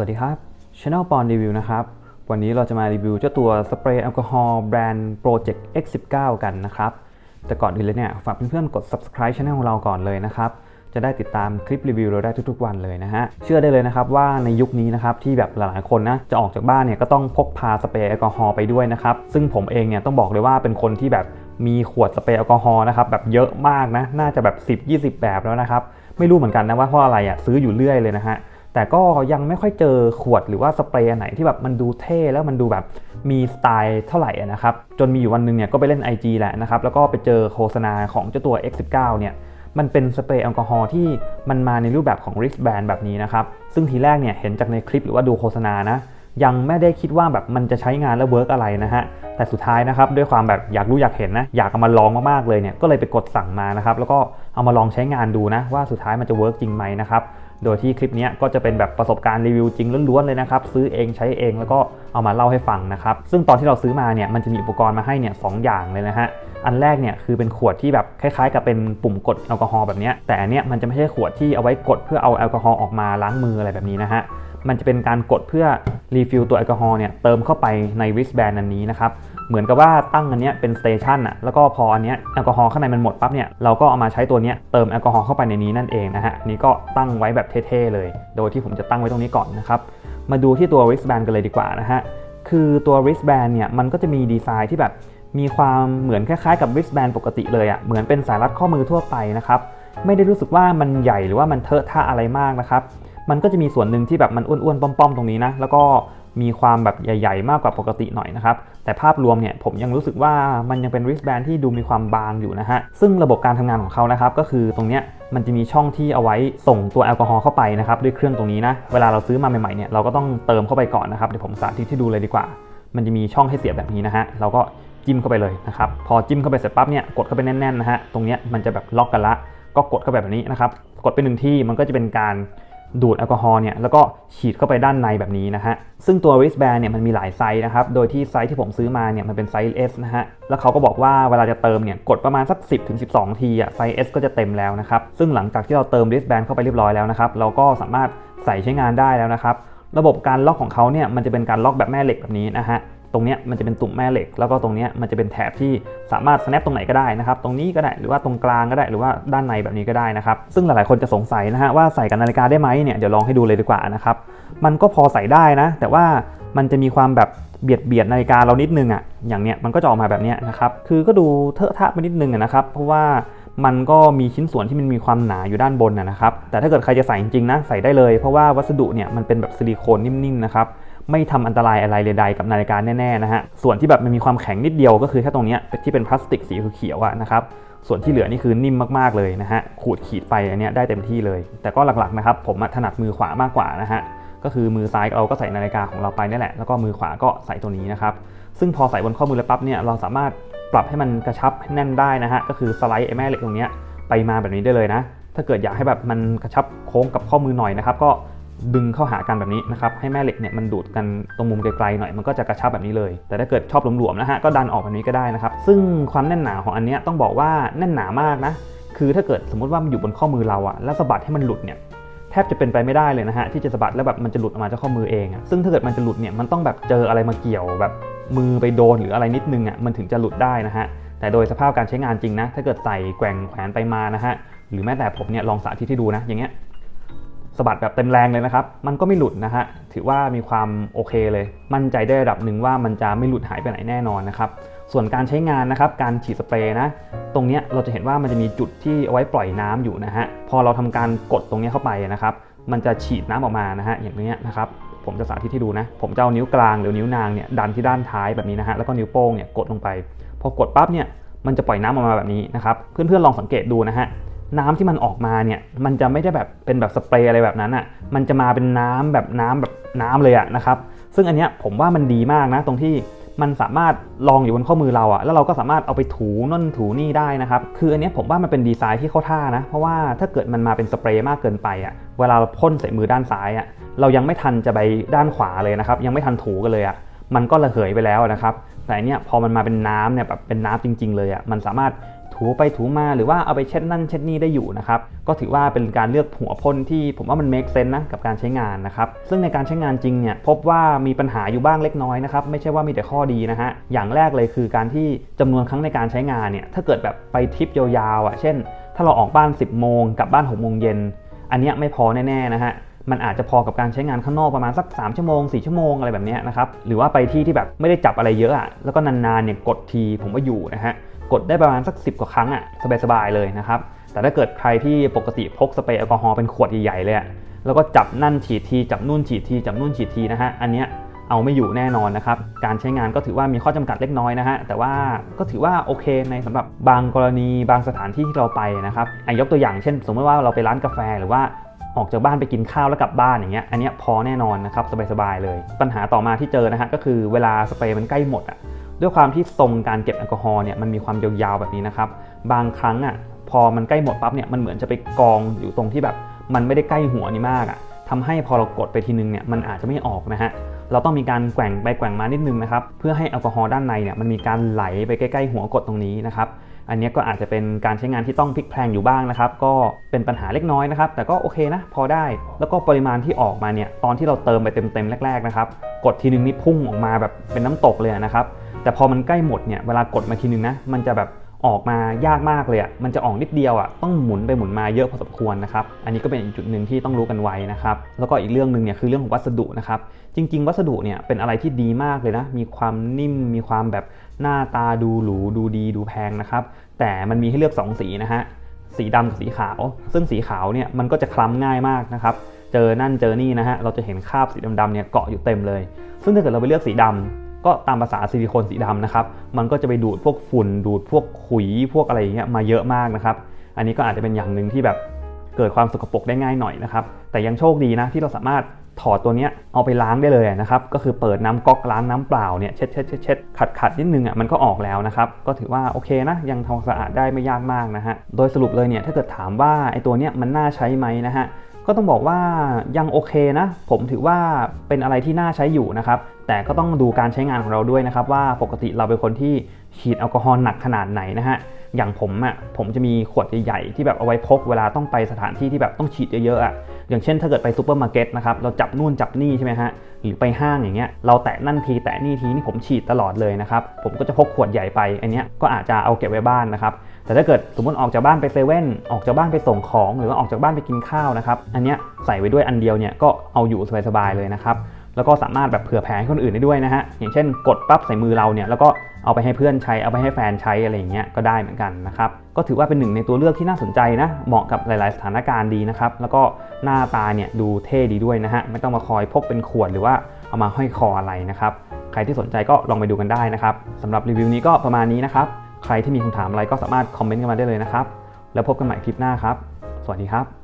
วัสดีครับ Channel ปอนรีวิวนะครับ วันนี้เราจะมารีวิวเจ้าตัวสเปรย์แอลกอฮอล์แบรนด์ Project X19 กันนะครับ แต่ก่อนอื่นเลยเนี่ย ฝากเพื่อนๆกด subscribe Channel ของเราก่อนเลยนะครับ จะได้ติดตามคลิปรีวิวเราได้ทุกๆวันเลยนะฮะ เชื่อได้เลยนะครับว่าในยุคนี้นะครับที่แบบหลายๆคนนะจะออกจากบ้านเนี่ยก็ต้องพกพาสเปรย์แอลกอฮอล์ไปด้วยนะครับ ซึ่งผมเองเนี่ยต้องบอกเลยว่าเป็นคนที่แบบมีขวดสเปรย์แอลกอฮอล์นะครับแบบเยอะมากนะ น่าจะแบบ 10-20 แบบแล้วนะครับ ไม่รู้เหมือนกันนะว่าเพราะอะไรอะซื้ออยู่เรื่อยเลยนะฮะ แต่ก็ยังไม่ค่อยเจอขวดหรือว่าสเปรย์อันไหนที่แบบมันดูเท่แล้วมันดูแบบมีสไตล์เท่าไหร่นะครับ จนมีอยู่วันหนึงเนี่ยก็ไปเล่น IG แหละนะครับ แล้วก็ไปเจอโฆษณาของเจ้าตัว X19 เนี่ย มันเป็นสเปรย์แอลกอฮอล์ที่มันมาในรูปแบบของ wristband แบบนี้นะครับ ซึ่งทีแรกเนี่ยเห็นจากในคลิปหรือว่าดูโฆษณานะ ยังไม่ได้คิดว่าแบบมันจะใช้งานและเวิร์กอะไรนะฮะ แต่สุดท้ายนะครับด้วยความแบบอยากรู้อยากเห็นนะ อยากเอามาลองมากๆเลยเนี่ย ก็เลยไปกดสั่งมานะครับ แล้วก็เอามาลองใช้งานดูนะว่าสุดท้ายมันจะเวิร์กจริงไหมนะครับ โดยที่คลิปนี้ก็จะเป็นแบบประสบการณ์รีวิวจริงล้วนๆเลยนะครับซื้อเองใช้เองแล้วก็เอามาเล่าให้ฟังนะครับซึ่งตอนที่เราซื้อมาเนี่ยมันจะมีอุปกรณ์มาให้เนี่ยสองอย่างเลยนะฮะอันแรกเนี่ยคือเป็นขวดที่แบบคล้ายๆ กับเป็นปุ่มกดแอลกอฮอล์แบบนี้แต่อันเนี้ยมันจะไม่ใช่ขวดที่เอาไว้กดเพื่อเอาแอลกอฮอล์ออกมาล้างมืออะไรแบบนี้นะฮะมันจะเป็นการกดเพื่อรีฟิลตัวแอลกอฮอล์เนี่ยเติมเข้าไปใน wristband อันนี้นะครับ เหมือนกับว่าตั้งอันเนี้ยเป็นสเตชันอะแล้วก็พออันเนี้ยแอลกอฮอล์ข้างในมันหมดปั๊บเนี่ยเราก็เอามาใช้ตัวเนี้ยเติมแอลกอฮอล์เข้าไปในนี้นั่นเองนะฮะนนี้ก็ตั้งไว้แบบเท่ๆเลย โดยที่ผมจะตั้งไว้ตรงนี้ก่อนนะครับมาดูที่ตัว wristband กันเลยดีกว่านะฮะคือตัว wristband เนี่ยมันก็จะมีดีไซน์ที่แบบมีความเหมือนคล้ายๆกับ wristband ปกติเลยอะ่ะเหมือนเป็นสายรัดข้อมือทั่วไปนะครับไม่ได้รู้สึกว่ามันใหญ่หรือว่ามันเทอะทะอะไรมากนะครับมันก็จะมีส่วนหนึ่งที่แบบมันอ้วนๆป้อมๆตรงนี้นะแล้วก็ มีความแบบใหญ่ ๆ มากกว่าปกติหน่อยนะครับ แต่ภาพรวมเนี่ยผมยังรู้สึกว่ามันยังเป็น wristband ที่ดูมีความบางอยู่นะฮะ ซึ่งระบบการทำงานของเขานะครับก็คือตรงเนี้ยมันจะมีช่องที่เอาไว้ส่งตัวแอลกอฮอล์เข้าไปนะครับด้วยเครื่องตรงนี้นะ เวลาเราซื้อมาใหม่ๆเนี่ยเราก็ต้องเติมเข้าไปก่อนนะครับเดี๋ยวผมสาธิตให้ดูเลยดีกว่า มันจะมีช่องให้เสียบแบบนี้นะฮะเราก็จิ้มเข้าไปเลยนะครับพอจิ้มเข้าไปเสร็จปั๊บเนี่ยกดเข้าไปแน่นๆนะฮะตรงเนี้ยมันจะแบบล็อกกันละ ก็กดเข้าไปแบบนี้นะครับกดไปหนึ่งที่มันก็จะเป็นการ ดูดแอลกอฮอล์เนี่ยแล้วก็ฉีดเข้าไปด้านในแบบนี้นะฮะซึ่งตัว wristband เนี่ยมันมีหลายไซส์นะครับ โดยที่ไซส์ที่ผมซื้อมาเนี่ยมันเป็นไซส์ S นะฮะแล้วเขาก็บอกว่าเวลาจะเติมเนี่ยกดประมาณสัก 10ถึง12 ทีอะไซส์ S ก็จะเต็มแล้วนะครับ ซึ่งหลังจากที่เราเติม wristband เข้าไปเรียบร้อยแล้วนะครับเราก็สามารถใส่ใช้งานได้แล้วนะครับระบบการล็อกของเขาเนี่ยมันจะเป็นการล็อกแบบแม่เหล็กแบบนี้นะฮะ ตรงนี้มันจะเป็นตุ่มแม่เหล็ก แล้วก็ตรงนี้มันจะเป็นแถบที่สามารถ snap ตรงไหนก็ได้นะครับ ตรงนี้ก็ได้หรือว่าตรงกลางก็ได้หรือว่าด้านในแบบนี้ก็ได้นะครับ ซึ่งหลายๆคนจะสงสัยนะฮะว่าใส่กับนาฬิกาได้ไหมเนี่ยเดี๋ยวลองให้ดูเลยดีกว่านะครับ มันก็พอใส่ได้นะ แต่ว่ามันจะมีความแบบเบียดเบียดนาฬิกาเรานิดนึงอะ่ะ อย่างเนี้ยมันก็จะออกมาแบบเนี้ยนะครับ คือก็ดูเทอะทะไปนิดนึงนะครับ เพราะว่ามันก็มีชิ้นส่วนที่มันมีความหนาอยู่ด้านบนนะนะครับ แต่ถ้าเกิดใครจะใส่จริงๆนะใส่ได้เลย เพราะว่าวัสดุเนี่ยมันเป็นแบบซิลิโคนนิ่มๆนะครับ ไม่ทำอันตรายอะไรใดๆกับนาฬิกาแน่ๆนะฮะส่วนที่แบบมันมีความแข็งนิดเดียวก็คือแค่ตรงนี้ที่เป็นพลาสติกสีเขียวๆอะนะครับส่วนที่เหลือนี่คือนิ่มมากๆเลยนะฮะขูดขีดไปอันเนี้ยได้เต็มที่เลย แต่ก็หลักๆนะครับผมถนัดมือขวามากกว่านะฮะก็คือมือซ้ายเราก็ใส่นาฬิกาของเราไปนี่แหละแล้วก็มือขวาก็ใส่ตัวนี้นะครับซึ่งพอใส่บนข้อมือแล้วปั๊บเนี่ยเราสามารถปรับให้มันกระชับแน่นได้นะฮะก็คือสไลด์ไอ้แม่เหล็กตรงนี้ไปมาแบบนี้ได้เลยนะ ถ้าเกิดอยากให้แบบมันกระชับโค้งกับข้อมือหน่อยนะครับก็ ดึงเข้าหากันแบบนี้นะครับให้แม่เหล็กเนี่ยมันดูดกันตรงมุมไกลๆหน่อยมันก็จะกระชับแบบนี้เลย แต่ถ้าเกิดชอบหลวมๆนะฮะก็ดันออกแบบนี้ก็ได้นะครับ ซึ่งความแน่นหนาของอันเนี้ยต้องบอกว่าแน่นหนามากนะคือถ้าเกิดสมมติว่ามันอยู่บนข้อมือเราอะแล้วสะบัดให้มันหลุดเนี่ยแทบจะเป็นไปไม่ได้เลยนะฮะที่จะสะบัดแล้วแบบมันจะหลุดออกมาจากข้อมือเองอะซึ่งถ้าเกิดมันจะหลุดเนี่ยมันต้องแบบเจออะไรมาเกี่ยวแบบมือไปโดนหรืออะไรนิดนึงอะมันถึงจะหลุดได้นะฮะแต่โดยสภาพการใช้งานจริงนะ ถ้าเกิดใส่แกว่งแขวนไปมานะฮะหรือแม้แต่ผมเนี่ยลองสาธิตให้ดูนะอย่างเงี้ย สะบัดแบบเต็มแรงเลยนะครับ มันก็ไม่หลุดนะฮะ ถือว่ามีความโอเคเลย มั่นใจได้ระดับหนึ่งว่ามันจะไม่หลุดหายไปไหนแน่นอนนะครับ ส่วนการใช้งานนะครับ การฉีดสเปรย์นะ ตรงนี้เราจะเห็นว่ามันจะมีจุดที่เอาไว้ปล่อยน้ำอยู่นะฮะ พอเราทำการกดตรงนี้เข้าไปนะครับ มันจะฉีดน้ำออกมานะฮะ อย่างนี้นะครับ ผมจะสาธิตให้ดูนะ ผมจะเอานิ้วกลางหรือนิ้วนางเนี่ยดันที่ด้านท้ายแบบนี้นะฮะ แล้วก็นิ้วโป้งเนี่ยกดลงไป พอกดปั๊บเนี่ย มันจะปล่อยน้ำออกมาแบบนี้นะครับ เพื่อนๆลองสังเกตดูนะฮะ น้ำที่มันออกมาเนี่ยมันจะไม่ได้แบบเป็นแบบสเปรย์อะไรแบบนั้นอะมันจะมาเป็นน้ำแบบน้ำแบบน้ำเลยอะนะครับซึ่งอันเนี้ยผมว่ามันดีมากนะตรงที่มันสามารถลองอยู่บนข้อมือเราอะแล้วเราก็สามารถเอาไปถูนั่นถูนี่ได้นะครับ คืออันเนี้ยผมว่ามันเป็นดีไซน์ที่เข้าท่านะ เพราะว่าถ้าเกิดมันมาเป็นสเปรย์มากเกินไปอะเวลาเราพ่นใส่มือด้านซ้ายอะเรายังไม่ทันจะไปด้านขวาเลยนะครับ ยังไม่ทันถูกันเลยอะมันก็ระเหยไปแล้วนะครับ แต่อันเนี้ยพอมันมาเป็นน้ำเนี่ยแบบเป็นน้ำจริง ๆ เลยอะมันสามารถ ถูไปถูมาหรือว่าเอาไปเช็ดนั่นเช็ดนี่ได้อยู่นะครับก็ถือว่าเป็นการเลือกหัวพ่นที่ผมว่ามัน make sense นะกับการใช้งานนะครับซึ่งในการใช้งานจริงเนี่ยพบว่ามีปัญหาอยู่บ้างเล็กน้อยนะครับไม่ใช่ว่ามีแต่ข้อดีนะฮะอย่างแรกเลยคือการที่จำนวนครั้งในการใช้งานเนี่ยถ้าเกิดแบบไปทริปยาวๆอะเช่น ถ้าเราออกบ้าน 10 โมงกลับบ้าน6โมงเย็นอันเนี้ยไม่พอแน่ๆนะฮะมันอาจจะพอกับการใช้งานข้างนอกประมาณสัก 3 ชั่วโมง 4 ชั่วโมงอะไรแบบนี้นะครับ หรือว่าไปที่ที่แบบไม่ได้จับอะไรเยอะอะแล้วก็นานๆเนี่ยกดทีผมว่าอยู่นะฮะ กดได้ประมาณสัก 10 กว่าครั้งอะสบายๆเลยนะครับ แต่ถ้าเกิดใครที่ปกติพกสเปรย์แอลกอฮอล์เป็นขวดใหญ่ๆเลยอะแล้วก็จับนั่นฉีดทีจับนู่นฉีดทีจับนู่นฉีดทีนะฮะอันเนี้ยเอาไม่อยู่แน่นอนนะครับ การใช้งานก็ถือว่ามีข้อจำกัดเล็กน้อยนะฮะ แต่ว่าก็ถือว่าโอเคในสำหรับบางกรณีบางสถานที่ที่เราไปนะครับอยกตัวอย่างเช่น สมมติว่าเราไปร้านกาแฟหรือว่าออกจากบ้านไปกินข้าวแล้วกลับบ้านอย่างเงี้ย อันเนี้ยพอแน่นอนนะครับสบายๆเลย ปัญหาต่อมาที่เจอนะฮะก็คือเวลาสเปรย์มันใกล้หมดอะ ด้วยความที่ทรงการเก็บแอลกอฮอล์เนี่ยมันมีความยาวๆแบบนี้นะครับ บางครั้งอะพอมันใกล้หมดปั๊บเนี่ยมันเหมือนจะไปกองอยู่ตรงที่แบบ มันไม่ได้ใกล้หัวนี่มากอะทำให้พอเรากดไปทีนึงเนี่ยมันอาจจะไม่ออกนะฮะเราต้องมีการแกว่งไปแกว่งมานิดนึงนะครับเพื่อให้แอลกอฮอล์ด้านในเนี่ยมันมีการไหลไปใกล้ๆหัวกดตรงนี้นะครับอันนี้ก็อาจจะเป็นการใช้งานที่ต้องพลิกแพลงอยู่บ้างนะครับ ก็เป็นปัญหาเล็กน้อยนะครับ แต่ก็โอเคนะ พอได้ แล้วก็ปริมาณที่ออกมาเนี่ยตอนที่เราเติมไปเต็มๆแรก ๆนะครับ กดทีนึงนี่พุ่งออกมาแบบเป็นน้ำตกเลยนะครับ แต่พอมันใกล้หมดเนี่ยเวลากดมาทีนึงนะมันจะแบบออกมายากมากเลยอะ่ะมันจะออกนิดเดียวอะ่ะต้องหมุนไปหมุนมาเยอะพอสมควรนะครับอันนี้ก็เป็นอีกจุดหนึ่งที่ต้องรู้กันไว้นะครับแล้วก็อีกเรื่องหนึ่งเนี่ยคือเรื่องของวัสดุนะครับจริง ๆ วัสดุเนี่ยเป็นอะไรที่ดีมากเลยนะมีความนิ่มมีความแบบหน้าตาดูหรูดูดีดูแพงนะครับแต่มันมีให้เลือก 2 สีนะฮะสีดำกับสีขาว ซึ่งสีขาวเนี่ยมันก็จะคล้ำง่ายมากนะครับเจอนั่นเจอนี่นะฮะเราจะเห็นคราบสีดำๆเนี่ยเกาะอยู่เต็มเลย ซึ่งถ้าเกิดเราไปเลือกสีดำ ก็ตามภาษาซิลิโคนสีดำนะครับ มันก็จะไปดูดพวกฝุ่นดูดพวกขุยพวกอะไรอย่างเงี้ยมาเยอะมากนะครับ อันนี้ก็อาจจะเป็นอย่างหนึ่งที่แบบเกิดความสกปรกได้ง่ายหน่อยนะครับ แต่ยังโชคดีนะที่เราสามารถถอดตัวเนี้ยเอาไปล้างได้เลยนะครับ ก็คือเปิดน้ำก๊อกล้างน้ำเปล่าเนี่ยเช็ดเช็ดเช็ดเช็ดขัดขัดนิดนึงอะมันก็ออกแล้วนะครับ ก็ถือว่าโอเคนะยังทำความสะอาดได้ไม่ยากมากนะฮะ โดยสรุปเลยเนี่ยถ้าเกิดถามว่าไอ้ตัวเนี้ยมันน่าใช้ไหมนะฮะ ก็ต้องบอกว่ายังโอเคนะ ผมถือว่าเป็นอะไรที่น่าใช้อยู่นะครับ แต่ก็ต้องดูการใช้งานของเราด้วยนะครับ ว่าปกติเราเป็นคนที่ฉีดแอลกอฮอล์หนักขนาดไหนนะฮะอย่างผมอะผมจะมีขวดใหญ่ๆที่แบบเอาไว้พกเวลาต้องไปสถานที่ที่แบบต้องฉีดเยอะๆอะ อย่างเช่นถ้าเกิดไปซูเปอร์มาร์เก็ตนะครับเราจับนู่นจับนี่ใช่ไหมฮะหรือไปห้างอย่างเงี้ยเราแตะนั่นทีแตะนี่ทีนี่ผมฉีดตลอดเลยนะครับผมก็จะพกขวดใหญ่ไปอันเนี้ยก็อาจจะเอาเก็บไว้บ้านนะครับแต่ถ้าเกิดสมมติออกจากบ้านไปเซเว่นออกจากบ้านไปส่งของ หรือว่าออกจากบ้านไปกินข้าวนะครับอันเนี้ยใส่ไว้ด้วยอันเดียวเนี่ยก็เอาอยู่สบายๆเลยนะครับ แล้วก็สามารถแบบเผื่อแผ่ให้คนอื่นได้ด้วยนะฮะ อย่างเช่นกดปั๊บใส่มือเราเนี่ย แล้วก็เอาไปให้เพื่อนใช้ เอาไปให้แฟนใช้อะไรอย่างเงี้ยก็ได้เหมือนกันนะครับ ก็ถือว่าเป็นหนึ่งในตัวเลือกที่น่าสนใจนะ เหมาะกับหลาย ๆ สถานการณ์ดีนะครับ แล้วก็หน้าตาเนี่ยดูเท่ดีด้วยนะฮะ ไม่ต้องมาคอยพกเป็นขวดหรือว่าเอามาห้อยคออะไรนะครับ ใครที่สนใจก็ลองไปดูกันได้นะครับสำหรับรีวิวนี้ก็ประมาณนี้นะครับ ใครที่มีคำถามอะไรก็สามารถคอมเมนต์กันมาได้เลยนะครับ แล้วพบกันใหม่คลิปหน้าครับ สวัสดีครับ